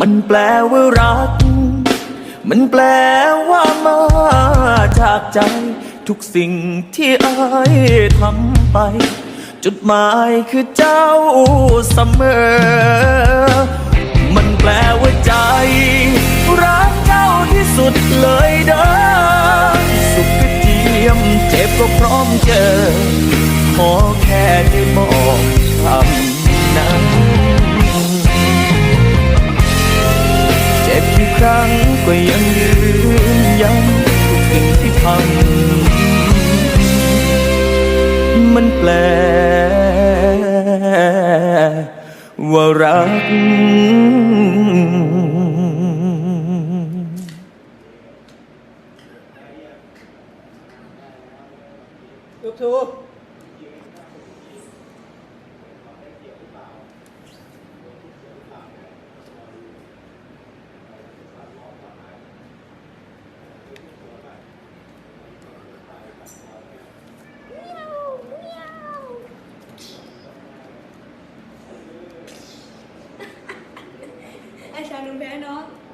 มันแปลว่ารัก มันแปลว่ามาจากใจ ทุกสิ่งที่อายทำไป จุดหมายคือเจ้าเสมอ มันแปลว่าใจ รักเจ้าที่สุดเลยเด้อสุขกระเทียมเจ็บก็พร้อมเจอขอ ก็ยังยืนยันทุกสิ่งที่ทำมันแปล ว่ารักลูกทู your van on